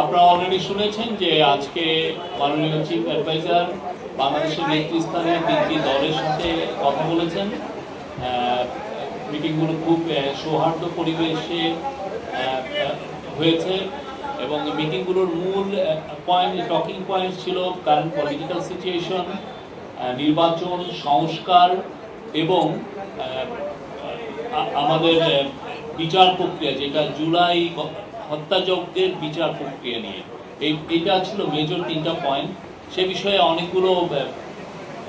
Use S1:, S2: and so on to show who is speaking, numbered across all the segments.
S1: আপনারা অলরেডি শুনেছেন যে আজকে মাননীয় চিফ অ্যাডভাইজার বাংলাদেশের নেতৃস্থানীয় তিনটি দলের সাথে কথা বলেছেন। মিটিংগুলো খুব সৌহার্দ্য পরিবেশে হয়েছে এবং মিটিংগুলোর মূল পয়েন্ট টকিং পয়েন্ট ছিল কারেন্ট পলিটিক্যাল সিচুয়েশন নির্বাচন, সংস্কার এবং আমাদের বিচার প্রক্রিয়া যেটা জুলাই হত্যাযজ্ঞের বিচার প্রক্রিয়া নিয়ে। এই এটা ছিল মেজর তিনটা পয়েন্ট সে বিষয়ে অনেকগুলো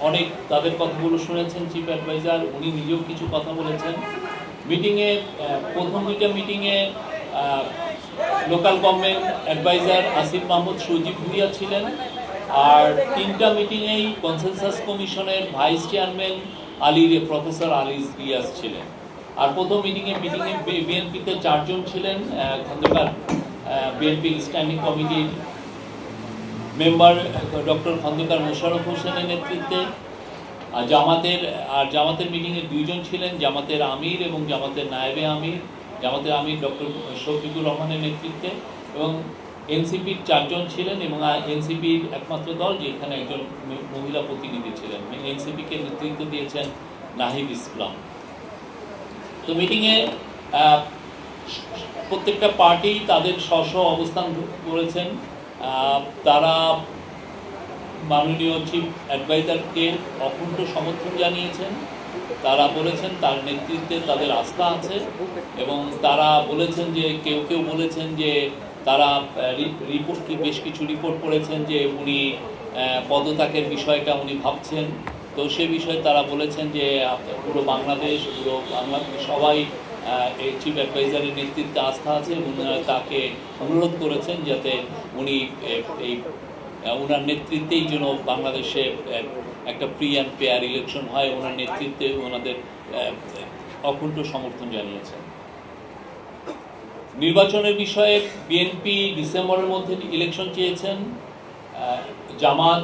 S1: অনেক তাদের কথাগুলো শুনেছেন চিফ অ্যাডভাইজার উনি নিজেও কিছু কথা বলেছেন। মিটিংয়ে প্রথম দুইটা মিটিংয়ে local government adviser Asif Mahmud Sajib Bhuiyan ছিলেন। আর তিনটা মিটিংয়েই কনসেনসাস কমিশনের vice chairman Ali professor Ali Riaz ছিলেন। আর প্রথম মিটিংয়ে মিটিংয়ে বিএনপিতে চারজন ছিলেন খন্দকার বিএনপি স্ট্যান্ডিং কমিটির মেম্বার ডক্টর খন্দকার মোশাররফ হোসেনের নেতৃত্বে। আর জামাতের আর জামাতের মিটিংয়ে দুইজন ছিলেন, জামাতের আমির এবং জামাতের নায়েবে আমির, জামাতের আমির ডক্টর শফিকুর রহমানের নেতৃত্বে এবং এনসিপির চারজন ছিলেন এবং এনসিপির একমাত্র দল যেখানে একজন মহিলা প্রতিনিধি ছিলেন। এনসিপিকে নেতৃত্ব দিয়েছেন নাহিদ ইসলাম। তো মিটিংয়ে প্রত্যেকটা পার্টি তাদের স্ব স্ব অবস্থান করেছেন। তারা মাননীয় চিফ অ্যাডভাইজারকে অকুণ্ঠ সমর্থন জানিয়েছেন। তারা বলেছেন তার নেতৃত্বে তাদের আস্থা আছে এবং তারা বলেছেন যে, কেউ কেউ বলেছেন যে, তারা রিপোর্ট বেশ কিছু রিপোর্ট করেছেন যে উনি পদত্যাগের বিষয়টা উনি ভাবছেন। তো সে বিষয়ে তারা বলেছেন যে পুরো বাংলাদেশ, পুরো বাংলা সবাই এই চিফ অ্যাডভাইজারের নেতৃত্বে আস্থা আছে এবং তাকে অনুরোধ করেছেন যাতে উনি এই ওনার নেতৃত্বেই যেন বাংলাদেশে একটা ফ্রি অ্যান্ড ফেয়ার ইলেকশন হয়। ওনার নেতৃত্বে ওনাদের অকুণ্ঠ সমর্থন জানিয়েছেন। নির্বাচনের বিষয়ে বিএনপি ডিসেম্বরের মধ্যে ইলেকশন চেয়েছেন। জামাত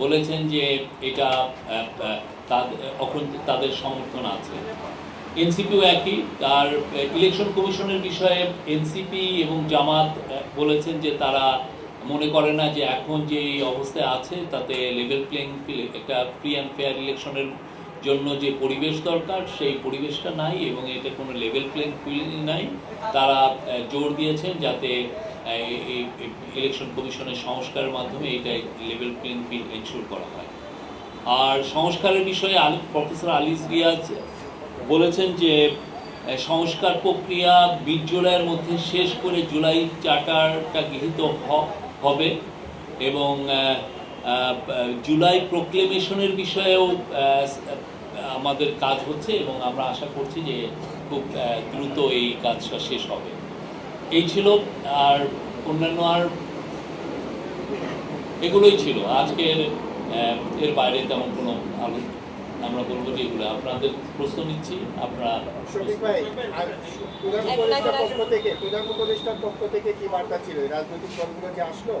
S1: বলেছেন যে এটা তাদের সমর্থন আছে। এনসিপিও একই, তার ইলেকশন কমিশনের বিষয়ে এনসিপি এবং জামাত বলেছেন যে তারা মনে করে না যে এখন যে অবস্থায় আছে, তাতে লেভেল প্লেইং একটা ফ্রি অ্যান্ড ফেয়ার ইলেকশনের জন্য যে পরিবেশ দরকার, সেই পরিবেশটা নাই এবং এতে কোনো লেভেল প্লেইং ফিল্ড নাই। তারা জোর দিয়েছেন যাতে এই ইলেকশন কমিশনের সংস্কারের মাধ্যমে এটা লেভেল প্লেইং ফিল্ড এনশোর করা হয়। আর সংস্কারের বিষয়ে আলী প্রফেসর আলিস রিয়াজ বলেছেন যে সংস্কার প্রক্রিয়া বিশ জুলাইয়ের মধ্যে শেষ করে জুলাই চার্টারটা গৃহীত হবে এবং জুলাই প্রোক্লেমেশনের বিষয়েও আমাদের কাজ হচ্ছে এবং আমরা আশা করছি যে খুব দ্রুত এই কাজটা শেষ হবে। এই ছিল আর অন্যান্য আর এগুলোই ছিল। আজকের এর বাইরে তেমন কোনো আলো আমরা বলব যে এগুলো। আপনাদের প্রশ্ন নিচ্ছি আপনারা
S2: আর পক্ষ থেকে প্রধান উপদেষ্টার পক্ষ থেকে কি বার্তা ছিল? রাজনৈতিক দলগুলো যে আসলো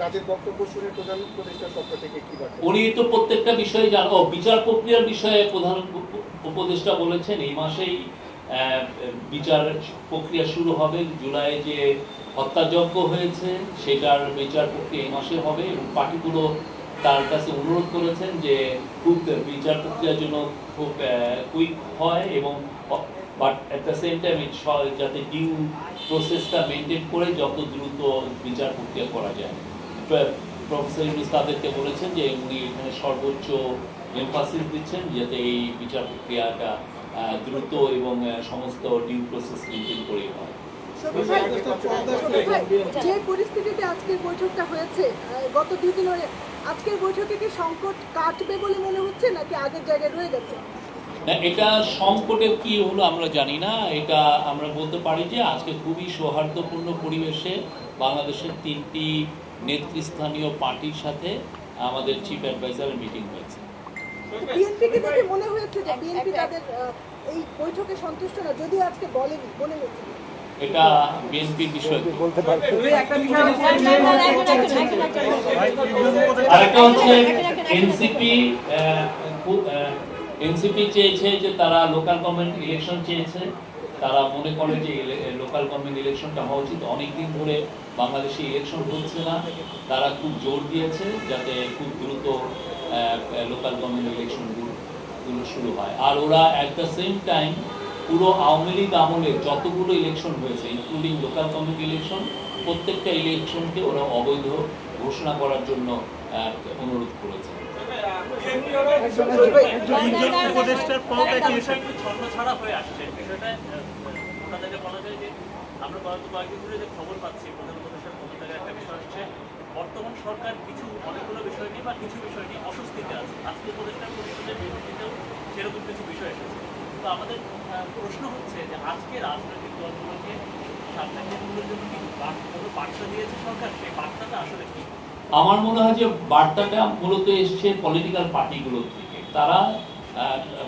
S2: তাদের বক্তব্য শুনে প্রধান উপদেষ্টার পক্ষ থেকে কি বার্তা
S1: উনি তো প্রত্যেকটা বিষয়ে জান বিচার প্রক্রিয়ার বিষয়ে প্রধান উপদেষ্টা বলেছেন এই মাসেই বিচার প্রক্রিয়া শুরু হবে জুলাই যে হত্যাযজ্ঞ হয়েছে, সেটার বিচার প্রক্রিয়া এই মাসে হবে এবং পার্টিগুলো তার কাছে অনুরোধ করেছেন যে খুব বিচার প্রক্রিয়ার জন্য খুব কুইক হয় এবং but at the same time যাতে ডিউ প্রসেসটা মেনটেন করে যত দ্রুত বিচার প্রক্রিয়া করা যায়। প্র- প্রফেসর ইউনুস তাদেরকে বলেছেন যে উনি এখানে সর্বোচ্চ এমফাসিস দিচ্ছেন যাতে এই বিচার প্রক্রিয়াটা দ্রুত এবং সমস্ত ডিউ প্রসেস মেনটেন করে হয়।
S3: যে পরিস্থিতিতে আজকের বৈঠকটা হয়েছে গত দুই দিন ধরে আজকের বৈঠকে কি সংকট কাটবে বলে মনে হচ্ছে নাকি আগের জায়গায় রয়ে গেছে?
S1: না এটা সংকটের কি হলো আমরা জানি না। এটা আমরা বলতে পারি যে আজকে খুবই সৌহার্দ্যপূর্ণ পরিবেশে বাংলাদেশের তিনটি নেতৃস্থানীয় পার্টির সাথে আমাদের চিফ অ্যাডভাইজারের মিটিং হয়েছে।
S3: বিএনপিকে দেখে মনে হয়েছে যে বিএনপি তাদের এই বৈঠকে সন্তুষ্ট না যদিও আজকে বলেনি বলে গেছে
S1: এটা বিএনপির বিষয় আরেকটা হচ্ছে এনসিপি এনসিপি চেয়েছে যে তারা লোকাল গভর্নমেন্ট ইলেকশন চেয়েছে তারা মনে করে যে লোকাল গভর্নমেন্ট ইলেকশনটা হওয়া উচিত অনেকদিন ধরে বাংলাদেশে ইলেকশন হচ্ছে না তারা খুব জোর দিয়েছে যাতে খুব দ্রুত লোকাল গভর্নমেন্ট ইলেকশন গুলো শুরু হয়। আর ওরা অ্যাট দ্য সেম টাইম পুরো আওয়ামী লীগ আমলে যতগুলো ইলেকশন হয়েছে ইনক্লুডিং লোকাল গভর্নমেন্ট ইলেকশন প্রত্যেকটা ইলেকশনকে ওরা অবৈধ ঘোষণা করার জন্য অনুরোধ করেছে।
S4: আমরা গত কয়েকদিন ধরে যে খবর পাচ্ছি প্রধান উপদেষ্টার পদত্যাগের একটা বিষয় হচ্ছে বর্তমান সরকার কিছু অনেকগুলো বিষয় নিয়ে বা কিছু বিষয় নিয়ে অস্বস্তিতে আছে। আজকে উপদেষ্টার পরিষদের বিবৃতিতেও সেরকম কিছু বিষয় এসেছে। তো আমাদের প্রশ্ন হচ্ছে যে আজকে রাজনৈতিক দলগুলোকে জন্য কি বার্তা- দিয়েছে সরকার? সেই বার্তাটা আসলে কি?
S1: আমার মনে হয় যে বার্তাটা মূলত এসছে পলিটিক্যাল পার্টিগুলোর থেকে তারা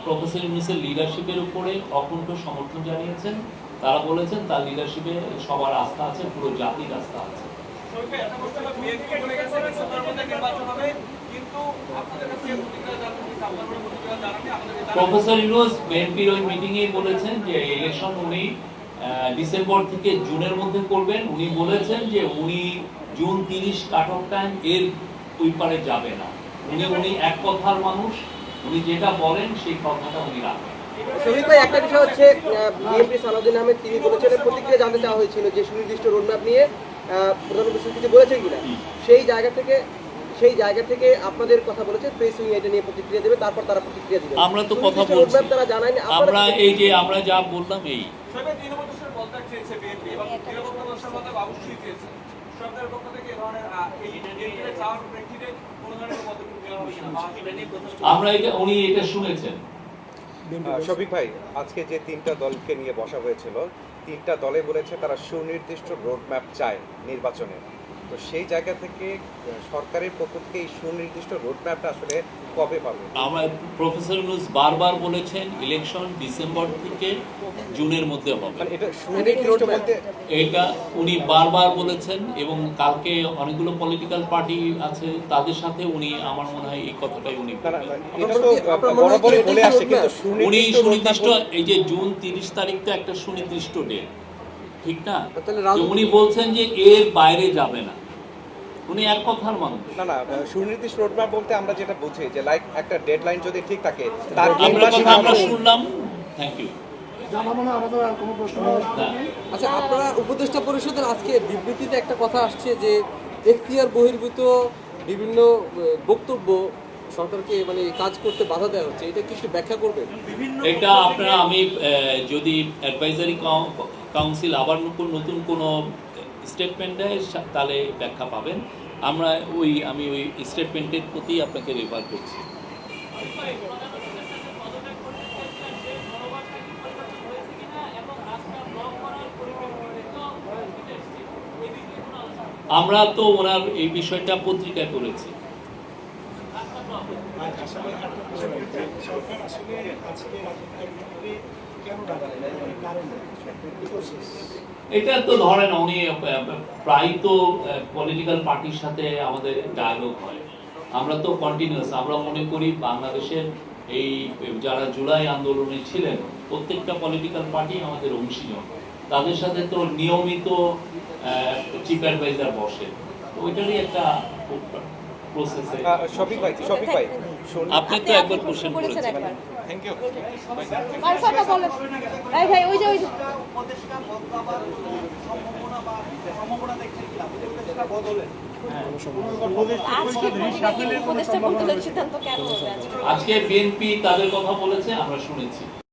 S1: প্রফেসর ইউনুসের লিডারশিপের উপরে অকুণ্ঠ সমর্থন জানিয়েছেন। তারা বলেছেন তার লিডারশিপে সবার আস্থা আছে, পুরো জাতির আস্থা আছে। প্রফেসর ইউনুস বিএনপির ওই বলেছেন যে ইলেকশন উনি ডিসেম্বর থেকে জুনের মধ্যে করবেন। উনি বলেছেন যে উনি জুন তিরিশ কাট অফ টাইম এর ওই পারে যাবে না। উনি উনি এক কথার মানুষ। উনি যেটা বলেন সেই কথাটা উনি রাখেন।
S5: একটা বিষয় হচ্ছে বিএনপি সালাউদ্দিন আহমেদ তিনি বলেছিলেন প্রতিক্রিয়া জানতে চাওয়া হয়েছিল যে সুনির্দিষ্ট রোডম্যাপ নিয়ে প্রধান উপদেষ্টা কিছু বলেছেন কিনা? সেই জায়গা থেকে সেই জায়গা থেকে আপনাদের কথা বলেছে প্রেস উইং এটা নিয়ে প্রতিক্রিয়া দেবে তারপর তারা প্রতিক্রিয়া দিবে।
S1: আমরা তো কথা বলছি।
S5: তারা জানায়নি।
S1: আমরা এই যে আমরা যা বললাম এই।
S6: সরকার তৃণমূল কংগ্রেসের পদত্যাগ চেয়েছে বিএনপি এবং তৃণমূল কংগ্রেসের পদত্যাগ অবশ্যই চেয়েছে। সরকারের পক্ষ থেকে ধরনের এই বিএনপির চাওয়ার প্রেক্ষিতে কোনো ধরনের পদক্ষেপ নেওয়া হবে কিনা?
S4: এটা নিয়ে
S1: আমরা এটা উনি এটা শুনেছেন।
S7: শফিক ভাই আজকে যে তিনটা দলকে নিয়ে বসা হয়েছিল তিনটা দলে বলেছে তারা সুনির্দিষ্ট রোডম্যাপ চায় নির্বাচনে তো সেই জায়গা থেকে সরকারের পক্ষ থেকে এই সুনির্দিষ্ট রোডম্যাপটা আসলে কবে পাবে?
S1: আমরা প্রফেসর ইউনুস বারবার বলেছেন ইলেকশন ডিসেম্বর থেকে জুনের মধ্যে হবে।
S7: মানে এটা সুনির্দিষ্ট বলতে
S1: এটা উনি বারবার বলেছেন এবং কালকে অনেকগুলো পলিটিক্যাল পার্টি আছে তাদের সাথে উনি আমার মনে হয় এই কথাটাই উনি উনি
S7: সুনির্দিষ্ট
S1: এই যে জুন তিরিশ তারিখ তো একটা সুনির্দিষ্ট ডেট ঠিক না? উনি বলছেন যে এর বাইরে যাবে না। উনি এক কথার মানুষ।
S7: না না আহ, সুনির্দিষ্ট রোডম্যাপ বলতে আমরা যেটা বুঝি যে লাইক একটা ডেডলাইন যদি ঠিক থাকে তার তিন
S1: আপনার আমরা শুনলাম। থ্যাংক ইউ
S5: আচ্ছা আপনারা উপদেষ্টা পরিষদের আজকে বিবৃতিতে একটা কথা আসছে যে এখতিয়ার বহির্ভূত বিভিন্ন বক্তব্য সরকারকে মানে কাজ করতে বাধা দেওয়া হচ্ছে। এটা কি একটু ব্যাখ্যা করবেন?
S1: এটা আপনারা আমি আহ, যদি অ্যাডভাইজারি কাউন্সিল আবার নতুন কোনো স্টেটমেন্ট তাহলে ব্যাখ্যা পাবেন। আমরা ওই, আমি ওই স্টেটমেন্টের প্রতি আপনাকে রেফার করছি। আমরা তো ওনার এই বিষয়টা পত্রিকায় করেছি। এটা তো ধরেন উনি প্রায় তো পলিটিক্যাল পার্টির সাথে আমাদের ডায়ালগ হয়। আমরা তো কন্টিনিউয়াস আমরা মনে করি বাংলাদেশের এই, যারা জুলাই আন্দোলনে ছিলেন, প্রত্যেকটা পলিটিক্যাল পার্টি আমাদের অংশীজন। তাদের সাথে তো নিয়মিত চিফ অ্যাডভাইজার বসে। ওইটারই একটা প্রসেসে
S7: শফিক ভাই শফিক ভাই
S1: আপনি তো একবার কোশ্চেন করেছেন
S7: থ্যাংক ইউ
S8: মারফাটা বলেন। এই ভাই ওই যে ওই
S6: বদলাবার সম্ভাবনা বা সম্ভাবনা দেখছেন
S1: আজকে বিএনপি তাদের কথা বলেছে আমরা শুনেছি।